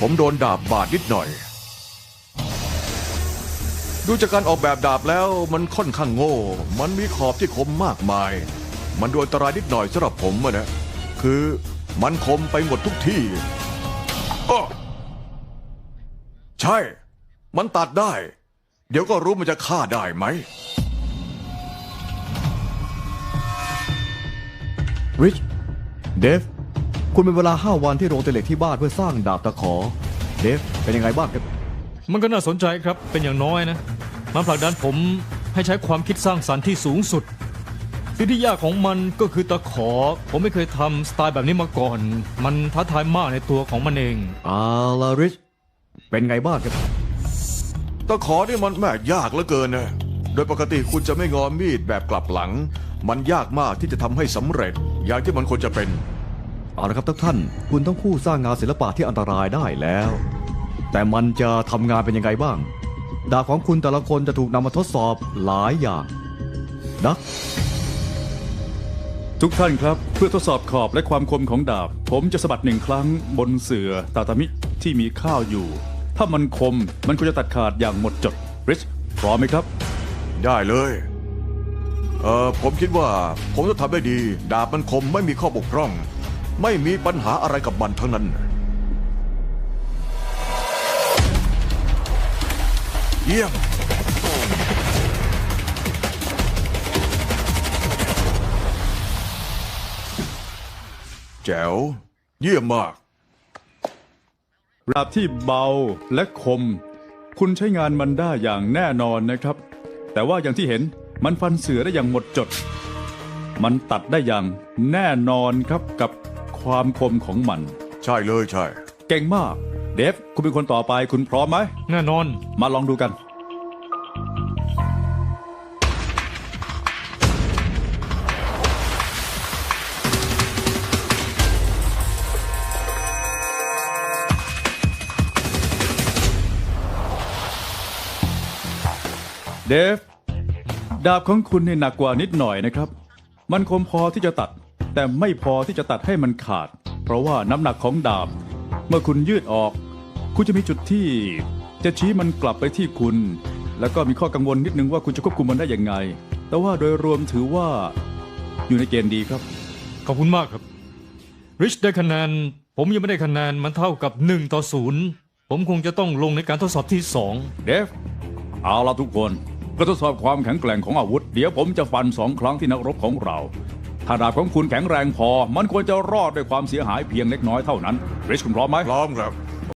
ผมโดนดาบบาดนิดหน่อย ดูจากการออกแบบดาบแล้วมันค่อนข้างโง่ มันมีขอบที่คมมากมาย มันดูอันตรายนิดหน่อยสำหรับผมนะ คือมันคมไปหมดทุกที่อ้อใช่ มันตัดได้ เดี๋ยวก็รู้มันจะฆ่าได้ไหมริชเดฟ คุณเป็นเวลา 5 วันที่โรงตะเหล็กที่บ้านเพื่อสร้างดาบตะขอ เดฟเป็นยังไงบ้างครับมันก็น่าสนใจครับเป็นอย่างน้อยนะมันผลักดันผมให้ใช้ความคิดสร้างสรรค์ที่สูงสุดสิ่งที่ยากของมันก็คือตะขอ ผมไม่เคยทำสไตล์แบบนี้มาก่อน มันท้าทายมากในตัวของมันเองอาลาริชเป็นไงบ้างครับตะขอนี่มันแม่ยากเหลือเกินนะโดยปกติคุณจะไม่งอมีดแบบกลับหลัง มันยากมากที่จะทำให้สำเร็จ อย่างที่มันควรจะเป็น เอาละครับทุกท่าน คุณต้องคู่สร้างงานศิลปะที่อันตรายได้แล้ว แต่มันจะทำงานเป็นยังไงบ้าง ดาบของคุณแต่ละคนจะถูกนำมาทดสอบหลายอย่างดักทุกท่านครับ เพื่อทดสอบขอบและความคมของดาบ ผมจะสะบัดหนึ่งครั้งบนเสือตาตามิที่มีข้าวอยู่ ถ้ามันคมมันควรจะตัดขาดอย่างหมดจดริชพร้อมไหมครับ ได้เลย เออผมคิดว่าผมจะทำได้ดี ดาบมันคมไม่มีข้อบกพร่อง ไม่มีปัญหาอะไรกับมันทั้งนั้น เยี่ยม แจ๋ว เยี่ยมมากดาบที่เบาและคม คุณใช้งานมันได้อย่างแน่นอนนะครับ แต่ว่าอย่างที่เห็นมันฟันเสือได้อย่างหมดจด มันตัดได้อย่างแน่นอนครับกับ ความคมของมัน ใช่เลยใช่ เก่งมาก เดฟ คุณเป็นคนต่อไปคุณพร้อมไหม แน่นอน มาลองดูกัน เดฟ ดาบของคุณนี่หนักกว่านิดหน่อยนะครับ มันคมพอที่จะตัด แต่ไม่พอที่จะตัดให้มันขาด เพราะว่าน้ำหนักของดาบ เมื่อคุณยืดออก คุณจะมีจุดที่จะชี้มันกลับไปที่คุณ แล้วก็มีข้อกังวลนิดนึงว่าคุณจะควบคุมมันได้ยังไง แต่ว่าโดยรวมถือว่าอยู่ในเกณฑ์ดีครับ ขอบคุณมากครับ ริชได้คะแนน ผมยังไม่ได้คะแนนมันเท่ากับ 1 ต่อ 0 ผมคงจะต้องลงในการทดสอบที่ 2 เดฟ เอาละทุกคนเพื่อทดสอบความแข็งแกร่งของอาวุธ เดี๋ยวผมจะฟันสองครั้งที่นักรบของเรา ถ้าดาบของคุณแข็งแรงพอ มันควรจะรอดด้วยความเสียหายเพียงเล็กน้อยเท่านั้นริชคุณพร้อมไหมพร้อมครับ